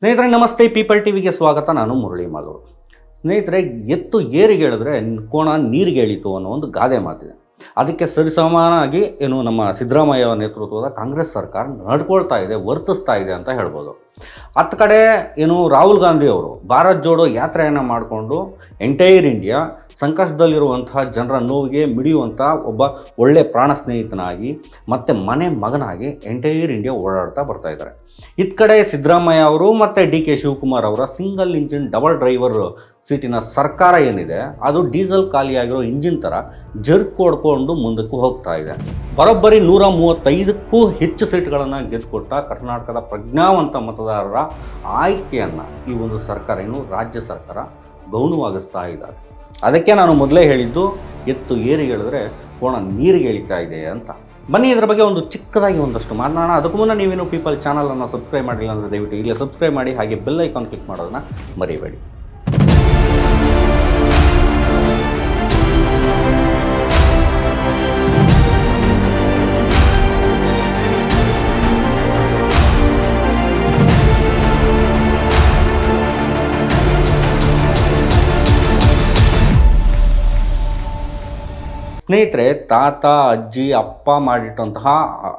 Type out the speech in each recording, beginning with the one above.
ಸ್ನೇಹಿತರೆ, ನಮಸ್ತೆ. ಪೀಪಲ್ ಟಿವಿಗೆ ಸ್ವಾಗತ. ನಾನು ಮುರಳಿ ಮಾಲೂರು ಸ್ನೇಹಿತರೆ, ಎತ್ತು ಏರಿಗೆ ಹೇಳಿದ್ರೆ ಕೋಣ ನೀರಿಗೆ ಎಳೀತು ಅನ್ನೋ ಒಂದು ಗಾದೆ ಮಾತಿದೆ. ಅದಕ್ಕೆ ಸರಿಸಮಾನಾಗಿ ಏನು ನಮ್ಮ ಸಿದ್ದರಾಮಯ್ಯ ನೇತೃತ್ವದ ಕಾಂಗ್ರೆಸ್ ಸರ್ಕಾರ ನಡ್ಕೊಳ್ತಾ ಇದೆ, ವರ್ತಿಸ್ತಾ ಇದೆ ಅಂತ ಹೇಳ್ಬೋದು. ಹತ್ತು ಕಡೆ ಏನು ರಾಹುಲ್ ಗಾಂಧಿ ಅವರು ಭಾರತ್ ಜೋಡೋ ಯಾತ್ರೆಯನ್ನು ಮಾಡಿಕೊಂಡು ಎಂಟೈರ್ ಇಂಡಿಯಾ ಸಂಕಷ್ಟದಲ್ಲಿರುವಂತಹ ಜನರ ನೋವಿಗೆ ಮಿಡಿಯುವಂಥ ಒಬ್ಬ ಒಳ್ಳೆ ಪ್ರಾಣ ಸ್ನೇಹಿತನಾಗಿ ಮತ್ತು ಮನೆ ಮಗನಾಗಿ ಎಂಟೈರ್ ಇಂಡಿಯಾ ಓಡಾಡ್ತಾ ಬರ್ತಾ ಇದ್ದಾರೆ. ಇತ್ತ ಕಡೆ ಸಿದ್ದರಾಮಯ್ಯ ಅವರು ಮತ್ತು ಡಿ ಕೆ ಶಿವಕುಮಾರ್ ಅವರ ಸಿಂಗಲ್ ಇಂಜಿನ್ ಡಬಲ್ ಡ್ರೈವರ್ ಸೀಟಿನ ಸರ್ಕಾರ ಏನಿದೆ, ಅದು ಡೀಸೆಲ್ ಖಾಲಿಯಾಗಿರೋ ಇಂಜಿನ್ ಥರ ಜರ್ಕ್ ಕೊಡ್ಕೊಂಡು ಮುಂದಕ್ಕೆ ಹೋಗ್ತಾ ಇದೆ. ಬರೋಬ್ಬರಿ ನೂರ ಮೂವತ್ತೈದಕ್ಕೂ ಹೆಚ್ಚು ಸೀಟ್ಗಳನ್ನು ಗೆದ್ದುಕೊಟ್ಟ ಕರ್ನಾಟಕದ ಪ್ರಜ್ಞಾವಂತ ಮತದಾರರ ಆಯ್ಕೆಯನ್ನು ಈ ಒಂದು ಸರ್ಕಾರ ಏನು ರಾಜ್ಯ ಸರ್ಕಾರ ಗೌಣವಾಗಿಸ್ತಾ ಇದ್ದಾರೆ. ಅದಕ್ಕೆ ನಾನು ಮೊದಲೇ ಹೇಳಿದ್ದು, ಎತ್ತು ಏರಿ ಹೇಳಿದ್ರೆ ಕೋಣ ನೀರಿಗೆ ಎಳಿತಾ ಇದೆ ಅಂತ. ಬನ್ನಿ ಇದರ ಬಗ್ಗೆ ಒಂದು ಚಿಕ್ಕದಾಗಿ ಒಂದಷ್ಟು ಮಾತನಾಡೋಣ. ಅದಕ್ಕೂ ಮುನ್ನ ನೀವೇನು ಪೀಪಲ್ ಚಾನಲನ್ನು ಸಬ್ಸ್ಕ್ರೈಬ್ ಮಾಡಿಲ್ಲ ಅಂದರೆ ದಯವಿಟ್ಟು ಇಲ್ಲೇ ಸಬ್ಸ್ಕ್ರೈಬ್ ಮಾಡಿ, ಹಾಗೆ ಬೆಲ್ ಐಕಾನ್ ಕ್ಲಿಕ್ ಮಾಡೋದನ್ನ ಮರಿಬೇಡಿ. ಸ್ನೇಹಿತರೆ, ತಾತ, ಅಜ್ಜಿ, ಅಪ್ಪ ಮಾಡಿಟ್ಟಂತಹ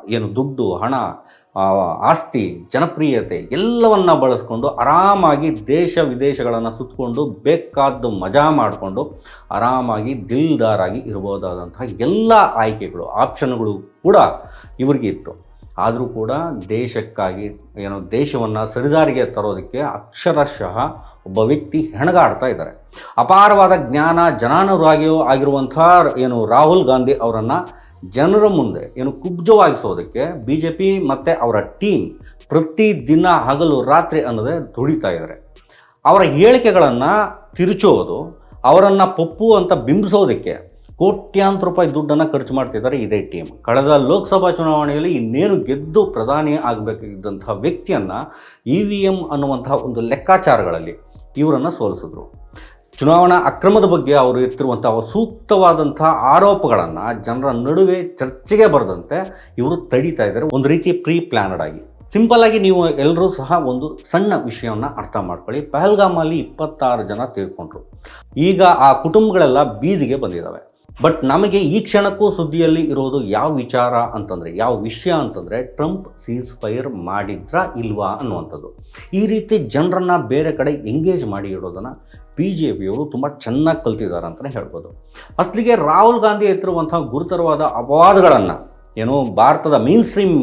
ಏನು ದುಡ್ಡು, ಹಣ ಆಸ್ತಿ, ಜನಪ್ರಿಯತೆ ಎಲ್ಲವನ್ನ ಬಳಸ್ಕೊಂಡು ಆರಾಮಾಗಿ ದೇಶ ವಿದೇಶಗಳನ್ನು ಸುತ್ತಕೊಂಡು ಬೇಕಾದ್ದು ಮಜಾ ಮಾಡಿಕೊಂಡು ಆರಾಮಾಗಿ ದಿಲ್ದಾರಾಗಿ ಇರ್ಬೋದಾದಂತಹ ಎಲ್ಲ ಆಯ್ಕೆಗಳು ಆಪ್ಷನ್ಗಳು ಕೂಡ ಇವರಿಗೆ ಇತ್ತು. ಆದರೂ ಕೂಡ ದೇಶಕ್ಕಾಗಿ ಏನು ದೇಶವನ್ನು ಸರಿದಾರಿಗೆ ತರೋದಕ್ಕೆ ಅಕ್ಷರಶಃ ಒಬ್ಬ ವ್ಯಕ್ತಿ ಹೆಣಗಾಡ್ತಾ ಇದ್ದಾರೆ. ಅಪಾರವಾದ ಜ್ಞಾನ ಜನಾನುರಾಗಿಯೂ ಆಗಿರುವಂಥ ಏನು ರಾಹುಲ್ ಗಾಂಧಿ ಅವರನ್ನು ಜನರ ಮುಂದೆ ಏನು ಕುಬ್ಜವಾಗಿಸೋದಕ್ಕೆ ಬಿ ಜೆ ಪಿ ಮತ್ತು ಅವರ ಟೀಮ್ ಪ್ರತಿದಿನ ಹಗಲು ರಾತ್ರಿ ಅನ್ನೋದೇ ದುಡಿತಾ ಇದ್ದಾರೆ. ಅವರ ಹೇಳಿಕೆಗಳನ್ನು ತಿರುಚೋದು, ಅವರನ್ನು ಪಪ್ಪು ಅಂತ ಬಿಂಬಿಸೋದಕ್ಕೆ ಕೋಟ್ಯಾಂತರ ರೂಪಾಯಿ ದುಡ್ಡನ್ನು ಖರ್ಚು ಮಾಡ್ತಿದ್ದಾರೆ ಇದೇ ಟೀಮ್ ಕಳೆದ ಲೋಕಸಭಾ ಚುನಾವಣೆಯಲ್ಲಿ ಇನ್ನೇನು ಗೆದ್ದು ಪ್ರಧಾನಿ ಆಗಬೇಕಾಗಿದ್ದಂತಹ ವ್ಯಕ್ತಿಯನ್ನು ಇ ವಿ ಎಂ ಅನ್ನುವಂತಹ ಒಂದು ಲೆಕ್ಕಾಚಾರಗಳಲ್ಲಿ ಇವರನ್ನು ಸೋಲಿಸಿದ್ರು. ಚುನಾವಣಾ ಅಕ್ರಮದ ಬಗ್ಗೆ ಅವರು ಎತ್ತಿರುವಂತಹ ಸೂಕ್ತವಾದಂಥ ಆರೋಪಗಳನ್ನು ಜನರ ನಡುವೆ ಚರ್ಚೆಗೆ ಬರದಂತೆ ಇವರು ತಡೀತಾ ಇದ್ದಾರೆ. ಒಂದು ರೀತಿ ಪ್ರೀ ಪ್ಲ್ಯಾನಡ್ ಆಗಿ. ಸಿಂಪಲ್ ಆಗಿ ನೀವು ಎಲ್ಲರೂ ಸಹ ಒಂದು ಸಣ್ಣ ವಿಷಯವನ್ನು ಅರ್ಥ ಮಾಡ್ಕೊಳ್ಳಿ. ಪಹಲ್ಗಾಮಲ್ಲಿ ಇಪ್ಪತ್ತಾರು ಜನ ತೀರ್ಕೊಂಡ್ರು ಈಗ ಆ ಕುಟುಂಬಗಳೆಲ್ಲ ಬೀದಿಗೆ ಬಂದಿದ್ದಾವೆ. ಬಟ್ ನಮಗೆ ಈ ಕ್ಷಣಕ್ಕೂ ಸುದ್ದಿಯಲ್ಲಿ ಇರೋದು ಯಾವ ವಿಚಾರ ಅಂತಂದರೆ, ಯಾವ ವಿಷಯ ಅಂತಂದರೆ ಟ್ರಂಪ್ ಸೀಸ್ ಫೈರ್ ಮಾಡಿದ್ರಾ ಇಲ್ವಾ ಅನ್ನುವಂಥದ್ದು. ಈ ರೀತಿ ಜನರನ್ನು ಬೇರೆ ಕಡೆ ಎಂಗೇಜ್ ಮಾಡಿ ಇಡೋದನ್ನು ಬಿ ಜೆ ಪಿಯವರು ತುಂಬ ಚೆನ್ನಾಗಿ ಕಲ್ತಿದ್ದಾರೆ ಅಂತಲೇ ಹೇಳ್ಬೋದು. ಅಸಲಿಗೆ ರಾಹುಲ್ ಗಾಂಧಿ ಎತ್ತಿರುವಂಥ ಗುರುತರವಾದ ಅಪವಾದಗಳನ್ನು, ಏನು ಭಾರತದ ಮೇನ್ ಸ್ಟ್ರೀಮ್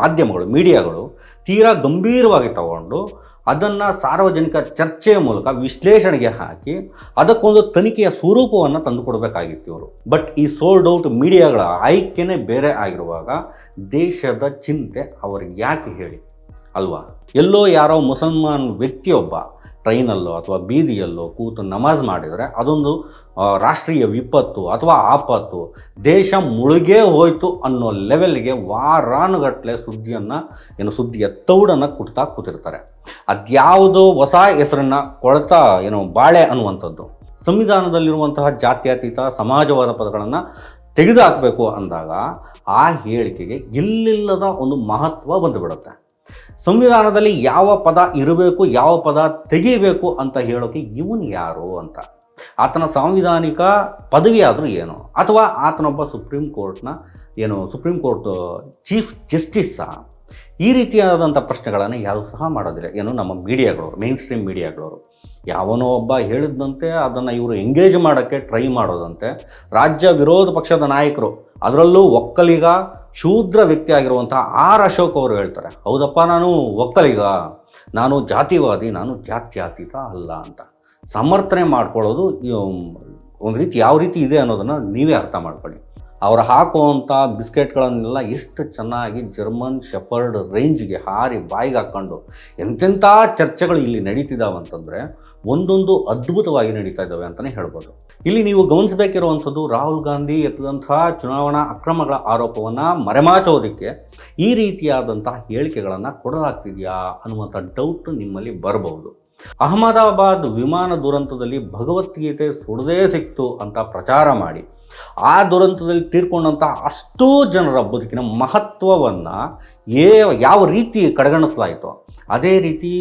ಮಾಧ್ಯಮಗಳು ಮೀಡಿಯಾಗಳು ತೀರಾ ಗಂಭೀರವಾಗಿ ತಗೊಂಡು ಅದನ್ನು ಸಾರ್ವಜನಿಕ ಚರ್ಚೆಯ ಮೂಲಕ ವಿಶ್ಲೇಷಣೆಗೆ ಹಾಕಿ ಅದಕ್ಕೊಂದು ತನಿಖೆಯ ಸ್ವರೂಪವನ್ನು ತಂದುಕೊಡಬೇಕಾಗಿತ್ತು ಇವರು. ಬಟ್ ಈ ಸೋಲ್ಡ್ ಔಟ್ ಮೀಡಿಯಾಗಳ ಆಯ್ಕೆನೇ ಬೇರೆ ಆಗಿರುವಾಗ ದೇಶದ ಚಿಂತೆ ಅವ್ರಿಗೆ ಯಾಕೆ ಹೇಳಿ? ಅಲ್ವಾ? ಎಲ್ಲೋ ಯಾರೋ ಮುಸಲ್ಮಾನ್ ವ್ಯಕ್ತಿಯೊಬ್ಬ ಟ್ರೈನಲ್ಲೋ ಅಥವಾ ಬೀದಿಯಲ್ಲೋ ಕೂತು ನಮಾಜ್ ಮಾಡಿದರೆ ಅದೊಂದು ರಾಷ್ಟ್ರೀಯ ವಿಪತ್ತು ಅಥವಾ ಆಪತ್ತು. ದೇಶ ಮುಳುಗೇ ಹೋಯಿತು ಅನ್ನೋ ಲೆವೆಲ್ಗೆ ವಾರಾನುಗಟ್ಟಲೆ ಸುದ್ದಿಯನ್ನು, ಏನು ಸುದ್ದಿಯ ತೌಡನ್ನು ಕುಟ್ತಾ ಕೂತಿರ್ತಾರೆ. ಅದ್ಯಾವುದೋ ಹೊಸ ಹೆಸರನ್ನು ಕೊಳ್ತಾ, ಏನು ಬಾಳೆ ಅನ್ನುವಂಥದ್ದು. ಸಂವಿಧಾನದಲ್ಲಿರುವಂತಹ ಜಾತ್ಯತೀತ ಸಮಾಜವಾದ ಪದಗಳನ್ನು ತೆಗೆದುಹಾಕಬೇಕು ಅಂದಾಗ ಆ ಹೇಳಿಕೆಗೆ ಇಲ್ಲಿಲ್ಲದ ಒಂದು ಮಹತ್ವ ಬಂದುಬಿಡುತ್ತೆ ಸಂವಿಧಾನದಲ್ಲಿ ಯಾವ ಪದ ಇರಬೇಕು, ಯಾವ ಪದ ತೆಗಿಬೇಕು ಅಂತ ಹೇಳೋಕೆ ಇವನು ಯಾರು ಅಂತ. ಆತನ ಸಾಂವಿಧಾನಿಕ ಪದವಿ ಆದರೂ ಏನು? ಅಥವಾ ಆತನೊಬ್ಬ ಸುಪ್ರೀಂ ಕೋರ್ಟ್ನ ಏನು, ಸುಪ್ರೀಂ ಕೋರ್ಟ್ ಚೀಫ್ ಜಸ್ಟಿಸ್ಸಾ? ಈ ರೀತಿಯಾದಂಥ ಪ್ರಶ್ನೆಗಳನ್ನು ಯಾರು ಸಹ ಮಾಡೋದಿಲ್ಲ. ಏನು, ನಮ್ಮ ಮೀಡಿಯಾಗಳವರು ಮೇನ್ ಸ್ಟ್ರೀಮ್ ಮೀಡಿಯಾಗಳವರು. ಯಾವನೋ ಒಬ್ಬ ಹೇಳಿದಂತೆ ಅದನ್ನು ಇವರು ಎಂಗೇಜ್ ಮಾಡೋಕ್ಕೆ ಟ್ರೈ ಮಾಡೋದಂತೆ. ರಾಜ್ಯ ವಿರೋಧ ಪಕ್ಷದ ನಾಯಕರು, ಅದರಲ್ಲೂ ಒಕ್ಕಲಿಗ ಶೂದ್ರ ವ್ಯಕ್ತಿ ಆಗಿರುವಂಥ ಆರ್ ಅಶೋಕ್ ಅವರು ಹೇಳ್ತಾರೆ, ಹೌದಪ್ಪ, ನಾನು ಒಕ್ಕಲಿಗ, ನಾನು ಜಾತಿವಾದಿ, ನಾನು ಜಾತ್ಯಾತೀತ ಅಲ್ಲ ಅಂತ. ಸಮರ್ಥನೆ ಮಾಡ್ಕೊಳ್ಳೋದು ಒಂದು ರೀತಿ ಯಾವ ರೀತಿ ಇದೆ ಅನ್ನೋದನ್ನು ನೀವೇ ಅರ್ಥ ಮಾಡ್ಕೊಳ್ಳಿ. ಅವರು ಹಾಕುವಂಥ ಬಿಸ್ಕೆಟ್ಗಳನ್ನೆಲ್ಲ ಎಷ್ಟು ಚೆನ್ನಾಗಿ ಜರ್ಮನ್ ಶೆಫರ್ಡ್ ರೇಂಜ್ಗೆ ಹಾರಿ ಬಾಯಿಗೆ ಹಾಕ್ಕೊಂಡು ಎಂತೆಂಥ ಚರ್ಚೆಗಳು ಇಲ್ಲಿ ನಡೀತಿದ್ದಾವೆ ಅಂತಂದರೆ ಒಂದೊಂದು ಅದ್ಭುತವಾಗಿ ನಡೀತಾ ಇದ್ದಾವೆ ಅಂತಲೇ ಹೇಳ್ಬೋದು. ಇಲ್ಲಿ ನೀವು ಗಮನಿಸಬೇಕಿರುವಂಥದ್ದು ರಾಹುಲ್ ಗಾಂಧಿ ಎತ್ತದಂತಹ ಚುನಾವಣಾ ಅಕ್ರಮಗಳ ಆರೋಪವನ್ನು ಮರೆಮಾಚೋದಕ್ಕೆ ಈ ರೀತಿಯಾದಂತಹ ಹೇಳಿಕೆಗಳನ್ನು ಕೊಡಲಾಗ್ತಿದೆಯಾ ಅನ್ನುವಂಥ ಡೌಟ್ ನಿಮ್ಮಲ್ಲಿ ಬರಬಹುದು. ಅಹಮದಾಬಾದ್ ವಿಮಾನ ದುರಂತದಲ್ಲಿ ಭಗವದ್ಗೀತೆ ಸುಡದೇ ಸಿಕ್ತು ಅಂತ ಪ್ರಚಾರ ಮಾಡಿ, ಆ ದುರಂತದಲ್ಲಿ ತೀರ್ಕೊಂಡಂಥ ಅಷ್ಟೂ ಜನರ ಬದುಕಿನ ಮಹತ್ವವನ್ನು ಯಾವ ರೀತಿ ಕಡೆಗಣಿಸಲಾಯಿತು, ಅದೇ ರೀತಿ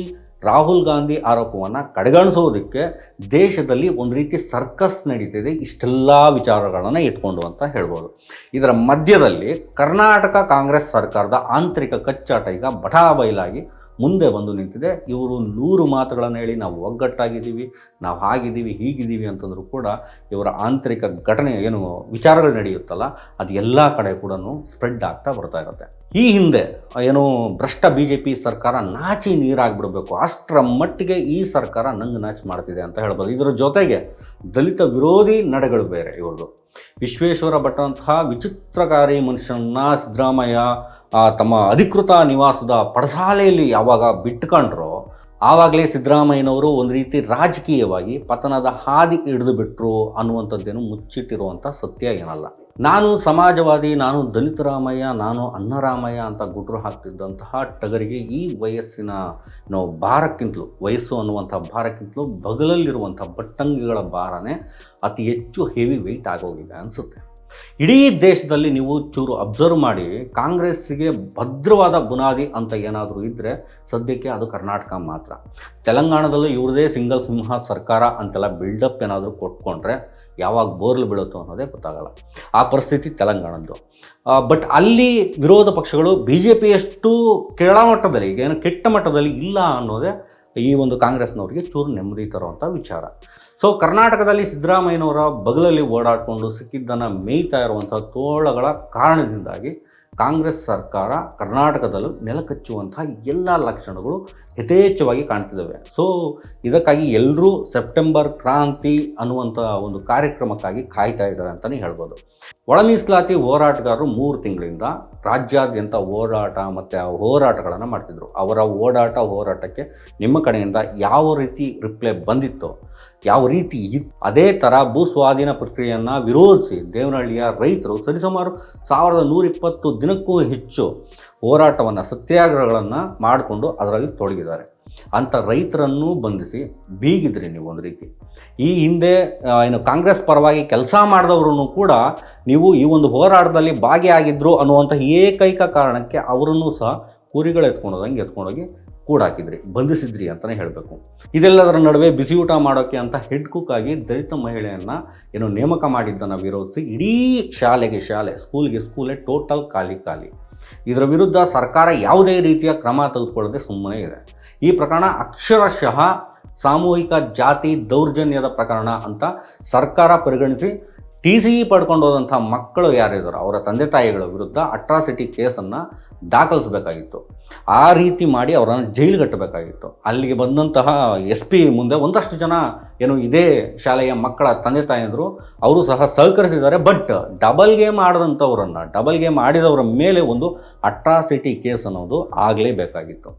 ರಾಹುಲ್ ಗಾಂಧಿ ಆರೋಪವನ್ನು ಕಡೆಗಣಿಸೋದಕ್ಕೆ ದೇಶದಲ್ಲಿ ಒಂದು ರೀತಿ ಸರ್ಕಸ್ ನಡೀತಿದೆ. ಇಷ್ಟೆಲ್ಲ ವಿಚಾರಗಳನ್ನು ಇಟ್ಕೊಂಡು ಅಂತ ಹೇಳ್ಬೋದು. ಇದರ ಮಧ್ಯದಲ್ಲಿ ಕರ್ನಾಟಕ ಕಾಂಗ್ರೆಸ್ ಸರ್ಕಾರದ ಆಂತರಿಕ ಕಚ್ಚಾಟ ಈಗ ಬಟಾ ಬಯಲಾಗಿ ಮುಂದೆ ಬಂದು ನಿಂತಿದೆ. ಇವರು ನೂರು ಮಾತುಗಳನ್ನು ಹೇಳಿ ನಾವು ಒಗ್ಗಟ್ಟಾಗಿದ್ದೀವಿ, ನಾವು ಹಾಗಿದ್ದೀವಿ, ಹೀಗಿದ್ದೀವಿ ಅಂತಂದರೂ ಕೂಡ ಇವರ ಆಂತರಿಕ ಘಟನೆ ಏನು ವಿಚಾರಗಳು ನಡೆಯುತ್ತಲ್ಲ, ಅದು ಎಲ್ಲ ಕಡೆ ಕೂಡ ಸ್ಪ್ರೆಡ್ ಆಗ್ತಾ ಬರ್ತಾ ಇರುತ್ತೆ. ಈ ಹಿಂದೆ ಏನು ಭ್ರಷ್ಟ ಬಿ ಜೆ ಪಿ ಸರ್ಕಾರ ನಾಚಿ ನೀರಾಗ್ಬಿಡಬೇಕು, ಅಷ್ಟರ ಮಟ್ಟಿಗೆ ಈ ಸರ್ಕಾರ ನಂಗೆ ನಾಚಿ ಮಾಡ್ತಿದೆ ಅಂತ ಹೇಳ್ಬೋದು. ಇದರ ಜೊತೆಗೆ ದಲಿತ ವಿರೋಧಿ ನಡೆಗಳು ಬೇರೆ ಇವ್ರದ್ದು. ವಿಶ್ವೇಶ್ವರ ಭಟ್ಟಂತಹ ವಿಚಿತ್ರಕಾರಿ ಮನುಷ್ಯನನ್ನ ಸಿದ್ದರಾಮಯ್ಯ ತಮ್ಮ ಅಧಿಕೃತ ನಿವಾಸದ ಪಡಸಾಲೆಯಲ್ಲಿ ಯಾವಾಗ ಬಿಟ್ಕೊಂಡ್ರೋ ಆವಾಗಲೇ ಸಿದ್ದರಾಮಯ್ಯನವರು ಒಂದು ರೀತಿ ರಾಜಕೀಯವಾಗಿ ಪತನದ ಹಾದಿ ಹಿಡಿದು ಬಿಟ್ಟರು ಅನ್ನುವಂಥದ್ದೇನು ಮುಚ್ಚಿಟ್ಟಿರುವಂಥ ಸತ್ಯ ಏನಲ್ಲ. ನಾನು ಸಮಾಜವಾದಿ, ನಾನು ದಲಿತರಾಮಯ್ಯ, ನಾನು ಅನ್ನರಾಮಯ್ಯ ಅಂತ ಗುಟ್ರು ಹಾಕ್ತಿದ್ದಂತಹ ಟಗರಿಗೆ ಈ ವಯಸ್ಸಿನ ನಾವು ಭಾರಕ್ಕಿಂತಲೂ, ವಯಸ್ಸು ಅನ್ನುವಂಥ ಭಾರಕ್ಕಿಂತಲೂ ಬಗಲಲ್ಲಿರುವಂಥ ಬಟ್ಟಂಗಿಗಳ ಭಾರನೇ ಅತಿ ಹೆಚ್ಚು ಹೆವಿ ವೆಯ್ಟ್ ಆಗೋಗಿದೆ ಅನಿಸುತ್ತೆ. ಇಡೀ ದೇಶದಲ್ಲಿ ನೀವು ಚೂರು ಅಬ್ಸರ್ವ್ ಮಾಡಿ ಕಾಂಗ್ರೆಸ್ಸಿಗೆ ಭದ್ರವಾದ ಬುನಾದಿ ಅಂತ ಏನಾದರೂ ಇದ್ದರೆ ಸದ್ಯಕ್ಕೆ ಅದು ಕರ್ನಾಟಕ ಮಾತ್ರ. ತೆಲಂಗಾಣದಲ್ಲೂ ಇವ್ರದೇ ಸಿಂಗಲ್ ಸಿಂಹ ಸರ್ಕಾರ ಅಂತೆಲ್ಲ ಬಿಲ್ಡಪ್ ಏನಾದರೂ ಕೊಟ್ಕೊಂಡ್ರೆ ಯಾವಾಗ ಬೋರ್ಲು ಬೀಳುತ್ತೋ ಅನ್ನೋದೇ ಗೊತ್ತಾಗಲ್ಲ. ಆ ಪರಿಸ್ಥಿತಿ ತೆಲಂಗಾಣದ್ದು. ಬಟ್ ಅಲ್ಲಿ ವಿರೋಧ ಪಕ್ಷಗಳು ಬಿ ಜೆ ಪಿಯಷ್ಟು ಕೆಳಮಟ್ಟದಲ್ಲಿ ಈಗ ಏನು ಕೆಟ್ಟ ಮಟ್ಟದಲ್ಲಿ ಇಲ್ಲ ಅನ್ನೋದೇ ಈ ಒಂದು ಕಾಂಗ್ರೆಸ್ನವರಿಗೆ ಚೂರು ನೆಮ್ಮದಿ ತರುವಂಥ ವಿಚಾರ. ಸೊ ಕರ್ನಾಟಕದಲ್ಲಿ ಸಿದ್ದರಾಮಯ್ಯನವರ ಬಗಲಲ್ಲಿ ಓಡಾಡಿಕೊಂಡು ಸಿಕ್ಕಿದ್ದನ್ನು ಮೇಯ್ತಾ ಇರುವಂಥ ತೋಳಗಳ ಕಾರಣದಿಂದಾಗಿ ಕಾಂಗ್ರೆಸ್ ಸರ್ಕಾರ ಕರ್ನಾಟಕದಲ್ಲೂ ನೆಲಕಚ್ಚುವಂತಹ ಎಲ್ಲ ಲಕ್ಷಣಗಳು ಯಥೇಚ್ಛವಾಗಿ ಕಾಣ್ತಿದ್ದಾವೆ. ಸೊ ಇದಕ್ಕಾಗಿ ಎಲ್ಲರೂ ಸೆಪ್ಟೆಂಬರ್ ಕ್ರಾಂತಿ ಅನ್ನುವಂಥ ಒಂದು ಕಾರ್ಯಕ್ರಮಕ್ಕಾಗಿ ಕಾಯ್ತಾ ಇದ್ದಾರೆ ಅಂತಲೇ ಹೇಳ್ಬೋದು. ಒಳ ಮೀಸಲಾತಿ ಹೋರಾಟಗಾರರು ಮೂರು ತಿಂಗಳಿಂದ ರಾಜ್ಯಾದ್ಯಂತ ಹೋರಾಟ ಮತ್ತು ಹೋರಾಟಗಳನ್ನು ಮಾಡ್ತಿದ್ರು. ಅವರ ಓಡಾಟ ಹೋರಾಟಕ್ಕೆ ನಿಮ್ಮ ಕಡೆಯಿಂದ ಯಾವ ರೀತಿ ರಿಪ್ಲೈ ಬಂದಿತ್ತೋ ಯಾವ ರೀತಿ ಅದೇ ಥರ ಭೂ ಸ್ವಾಧೀನ ಪ್ರಕ್ರಿಯೆಯನ್ನು ವಿರೋಧಿಸಿ ದೇವನಹಳ್ಳಿಯ ರೈತರು ಸರಿಸುಮಾರು ಸಾವಿರದ ನೂರಿಪ್ಪತ್ತು ದಿನಕ್ಕೂ ಹೆಚ್ಚು ಹೋರಾಟವನ್ನು, ಸತ್ಯಾಗ್ರಹಗಳನ್ನು ಮಾಡಿಕೊಂಡು ಅದರಲ್ಲಿ ತೊಡಗಿದ್ದಾರೆ. ಅಂಥ ರೈತರನ್ನು ಬಂಧಿಸಿ ಬೀಗಿದ್ರಿ ನೀವು ಒಂದು ರೀತಿ. ಈ ಹಿಂದೆ ಏನು ಕಾಂಗ್ರೆಸ್ ಪರವಾಗಿ ಕೆಲಸ ಮಾಡಿದವರು ಕೂಡ ನೀವು ಈ ಒಂದು ಹೋರಾಟದಲ್ಲಿ ಭಾಗಿಯಾಗಿದ್ರು ಅನ್ನುವಂಥ ಏಕೈಕ ಕಾರಣಕ್ಕೆ ಅವರನ್ನು ಸಹ ಕುರಿಗಳು ಎತ್ಕೊಂಡೋದಂಗೆ, ಎತ್ಕೊಂಡೋಗಿ ಕೂಡಾಕಿದ್ರಿ, ಬಂಧಿಸಿದ್ರಿ ಅಂತಲೇ ಹೇಳಬೇಕು. ಇದೆಲ್ಲದರ ನಡುವೆ ಬಿಸಿ ಊಟ ಮಾಡೋಕ್ಕೆ ಅಂತ ಹೆಡ್ ಕುಕ್ ಆಗಿ ದಲಿತ ಮಹಿಳೆಯನ್ನು ಏನು ನೇಮಕ ಮಾಡಿದ್ದನ್ನು ವಿರೋಧಿಸಿ ಇಡೀ ಶಾಲೆಗೆ ಶಾಲೆ ಸ್ಕೂಲ್ಗೆ ಸ್ಕೂಲೇ ಟೋಟಲ್ ಖಾಲಿ ಖಾಲಿ. ಇದರ ವಿರುದ್ಧ ಸರ್ಕಾರ ಯಾವುದೇ ರೀತಿಯ ಕ್ರಮ ತೆಗೆದುಕೊಳ್ಳದೆ ಸುಮ್ಮನೆ ಇದೆ. ಈ ಪ್ರಕರಣ ಅಕ್ಷರಶಃ ಸಾಮೂಹಿಕ ಜಾತಿ ದೌರ್ಜನ್ಯದ ಪ್ರಕರಣ ಅಂತ ಸರ್ಕಾರ ಪರಿಗಣಿಸಿ ಟಿ ಸಿ ಇ ಪಡ್ಕೊಂಡು ಹೋದಂಥ ಮಕ್ಕಳು ಯಾರಿದ್ದಾರೋ ಅವರ ತಂದೆ ತಾಯಿಗಳ ವಿರುದ್ಧ ಅಟ್ರಾಸಿಟಿ ಕೇಸನ್ನು ದಾಖಲಿಸಬೇಕಾಗಿತ್ತು. ಆ ರೀತಿ ಮಾಡಿ ಅವರನ್ನು ಜೈಲು ಕಟ್ಟಬೇಕಾಗಿತ್ತು ಅಲ್ಲಿಗೆ ಬಂದಂತಹ ಎಸ್ ಪಿ ಮುಂದೆ ಒಂದಷ್ಟು ಜನ ಏನು ಇದೇ ಶಾಲೆಯ ಮಕ್ಕಳ ತಂದೆ ತಾಯಿಯಂದರು, ಅವರು ಸಹ ಸಹಕರಿಸಿದ್ದಾರೆ. ಬಟ್ ಡಬಲ್ ಗೇಮ್ ಆಡಿದಂಥವ್ರನ್ನು ಡಬಲ್ ಗೇಮ್ ಆಡಿದವರ ಮೇಲೆ ಒಂದು ಅಟ್ರಾಸಿಟಿ ಕೇಸ್ ಅನ್ನೋದು ಆಗಲೇಬೇಕಾಗಿತ್ತು.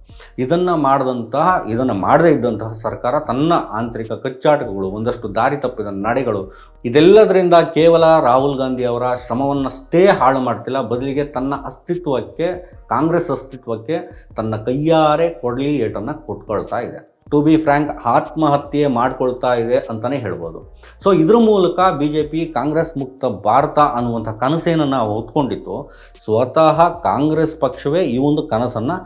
ಇದನ್ನು ಮಾಡಿದಂತಹ, ಇದನ್ನು ಮಾಡದೇ ಇದ್ದಂತಹ ಸರ್ಕಾರ ತನ್ನ ಆಂತರಿಕ ಕಚ್ಚಾಟಗಳು ಒಂದಷ್ಟು ದಾರಿ ತಪ್ಪಿದ ನಡೆಗಳು, ಇದೆಲ್ಲದರಿಂದ ಕೇವಲ ರಾಹುಲ್ ಗಾಂಧಿ ಅವರ ಶ್ರಮವನ್ನಷ್ಟೇ ಹಾಳು ಮಾಡ್ತಿಲ್ಲ. ಬದಲಿಗೆ ತನ್ನ ಅಸ್ತಿತ್ವಕ್ಕೆ, ಕಾಂಗ್ರೆಸ್ ಅಸ್ತಿತ್ವಕ್ಕೆ ತನ್ನ ಕೈಯಾರೆ ಕೊಡಲಿ ಏಟನ್ನು ಕೊಟ್ಕೊಳ್ತಾ ಇದೆ. ಟು ಬಿ ಫ್ರ್ಯಾಂಕ್ ಆತ್ಮಹತ್ಯೆ ಮಾಡಿಕೊಳ್ತಾ ಇದೆ ಅಂತಲೇ ಹೇಳ್ಬೋದು. ಸೊ ಇದ್ರ ಮೂಲಕ ಬಿ ಜೆ ಪಿ ಕಾಂಗ್ರೆಸ್ ಮುಕ್ತ ಭಾರತ ಅನ್ನುವಂಥ ಕನಸೇನನ್ನು ಹೊತ್ಕೊಂಡಿತ್ತು. ಸ್ವತಃ ಕಾಂಗ್ರೆಸ್ ಪಕ್ಷವೇ ಈ ಒಂದು ಕನಸನ್ನು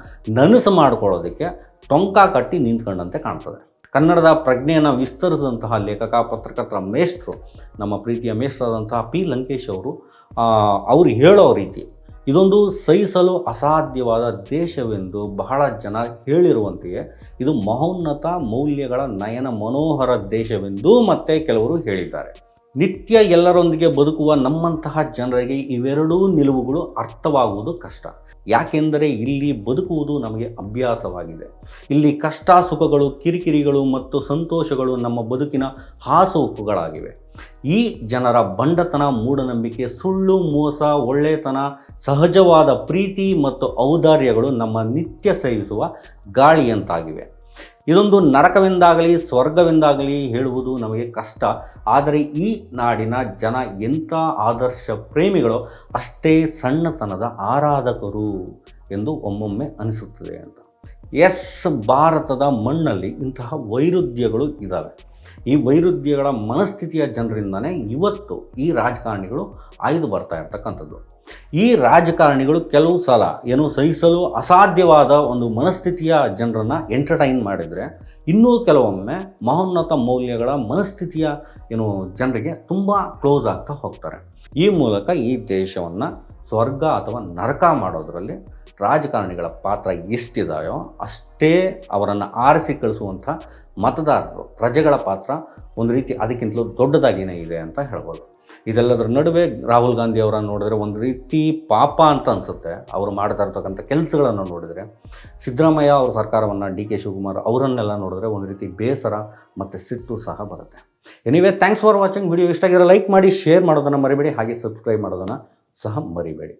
ನನಸು ಮಾಡಿಕೊಳ್ಳೋದಕ್ಕೆ ಟೊಂಕ ಕಟ್ಟಿ ನಿಂತ್ಕೊಂಡಂತೆ ಕಾಣ್ತದೆ. ಕನ್ನಡದ ಪ್ರಜ್ಞೆಯನ್ನು ವಿಸ್ತರಿಸಿದಂತಹ ಲೇಖಕ ಪತ್ರಕರ್ತರ ಮೇಷ್ಟ್ರು, ನಮ್ಮ ಪ್ರೀತಿಯ ಮೇಷ್ಟ್ರಾದಂತಹ ಪಿ ಲಂಕೇಶ್ ಅವರು ಅವರು ಹೇಳೋ ರೀತಿ ಇದೊಂದು ಸಹಿಸಲು ಅಸಾಧ್ಯವಾದ ದೇಶವೆಂದು ಬಹಳ ಜನ ಹೇಳಿರುವಂತೆಯೇ ಇದು ಮಹೋನ್ನತ ಮೌಲ್ಯಗಳ ನಯನ ಮನೋಹರ ದೇಶವೆಂದೂ ಮತ್ತೆ ಕೆಲವರು ಹೇಳಿದ್ದಾರೆ. ನಿತ್ಯ ಎಲ್ಲರೊಂದಿಗೆ ಬದುಕುವ ನಮ್ಮಂತಹ ಜನರಿಗೆ ಇವೆರಡೂ ನಿಲುವುಗಳು ಅರ್ಥವಾಗುವುದು ಕಷ್ಟ. ಯಾಕೆಂದರೆ ಇಲ್ಲಿ ಬದುಕುವುದು ನಮಗೆ ಅಭ್ಯಾಸವಾಗಿದೆ. ಇಲ್ಲಿ ಕಷ್ಟ, ಸುಖಗಳು, ಕಿರಿಕಿರಿಗಳು ಮತ್ತು ಸಂತೋಷಗಳು ನಮ್ಮ ಬದುಕಿನ ಹಾಸುಹುಕ್ಕುಗಳಾಗಿವೆ ಈ ಜನರ ಬಂಡತನ, ಮೂಢನಂಬಿಕೆ, ಸುಳ್ಳು, ಮೋಸ, ಒಳ್ಳೆತನ, ಸಹಜವಾದ ಪ್ರೀತಿ ಮತ್ತು ಔದಾರ್ಯಗಳು ನಮ್ಮ ನಿತ್ಯ ಸೇವಿಸುವ ಗಾಳಿಯಂತಾಗಿವೆ. ಇದೊಂದು ನರಕವೆಂದಾಗಲಿ, ಸ್ವರ್ಗವೆಂದಾಗಲಿ ಹೇಳುವುದು ನಮಗೆ ಕಷ್ಟ. ಆದರೆ ಈ ನಾಡಿನ ಜನ ಎಂಥ ಆದರ್ಶ ಪ್ರೇಮಿಗಳು ಅಷ್ಟೇ ಸಣ್ಣತನದ ಆರಾಧಕರು ಎಂದು ಒಮ್ಮೊಮ್ಮೆ ಅನಿಸುತ್ತದೆ ಅಂತ. ಎಸ್ ಭಾರತದ ಮಣ್ಣಲ್ಲಿ ಇಂತಹ ವೈರುಧ್ಯಗಳು ಇದ್ದಾವೆ ಈ ವೈರುಧ್ಯಗಳ ಮನಸ್ಥಿತಿಯ ಜನರಿಂದನೇ ಇವತ್ತು ಈ ರಾಜಕಾರಣಿಗಳು ಆಯ್ದು ಬರ್ತಾ ಇರ್ತಕ್ಕಂಥದ್ದು. ಈ ರಾಜಕಾರಣಿಗಳು ಕೆಲವು ಸಲ ಏನು ಸಹಿಸಲು ಅಸಾಧ್ಯವಾದ ಒಂದು ಮನಸ್ಥಿತಿಯ ಜನರನ್ನು ಎಂಟರ್ಟೈನ್ ಮಾಡಿದರೆ ಇನ್ನೂ ಕೆಲವೊಮ್ಮೆ ಮಹೋನ್ನತ ಮೌಲ್ಯಗಳ ಮನಸ್ಥಿತಿಯ ಏನು ಜನರಿಗೆ ತುಂಬ ಕ್ಲೋಸ್ ಆಗ್ತಾ ಹೋಗ್ತಾರೆ. ಈ ಮೂಲಕ ಈ ದೇಶವನ್ನು ಸ್ವರ್ಗ ಅಥವಾ ನರಕ ಮಾಡೋದರಲ್ಲಿ ರಾಜಕಾರಣಿಗಳ ಪಾತ್ರ ಎಷ್ಟಿದೆಯೋ ಅಷ್ಟೇ ಅವರನ್ನು ಆರಿಸಿ ಕಳಿಸುವಂಥ ಮತದಾರರು, ಪ್ರಜೆಗಳ ಪಾತ್ರ ಒಂದು ರೀತಿ ಅದಕ್ಕಿಂತಲೂ ದೊಡ್ಡದಾಗಿಯೇ ಇದೆ ಅಂತ ಹೇಳ್ಬೋದು. ಇದೆಲ್ಲದರ ನಡುವೆ ರಾಹುಲ್ ಗಾಂಧಿ ಅವರನ್ನು ನೋಡಿದ್ರೆ ಒಂದು ರೀತಿ ಪಾಪ ಅಂತ ಅನಿಸುತ್ತೆ. ಅವರು ಮಾಡ್ತಾ ಇರ್ತಕ್ಕಂಥ ಕೆಲಸಗಳನ್ನು ನೋಡಿದರೆ. ಸಿದ್ದರಾಮಯ್ಯ ಅವರ ಸರ್ಕಾರವನ್ನು ಡಿ ಕೆ ಶಿವಕುಮಾರ್ ಅವರನ್ನೆಲ್ಲ ನೋಡಿದ್ರೆ ಒಂದು ರೀತಿ ಬೇಸರ ಮತ್ತು ಸಿಟ್ಟು ಸಹ ಬರುತ್ತೆ. Anyway thanks for watching video ಇಷ್ಟ ಆಗಿರೋ ಲೈಕ್ ಮಾಡಿ ಶೇರ್ ಮಾಡೋದನ್ನು ಮರಿಬೇಡಿ. ಹಾಗೆ ಸಬ್ಸ್ಕ್ರೈಬ್ ಮಾಡೋದನ್ನು ಸಹ ಮರಿಬೇಡಿ.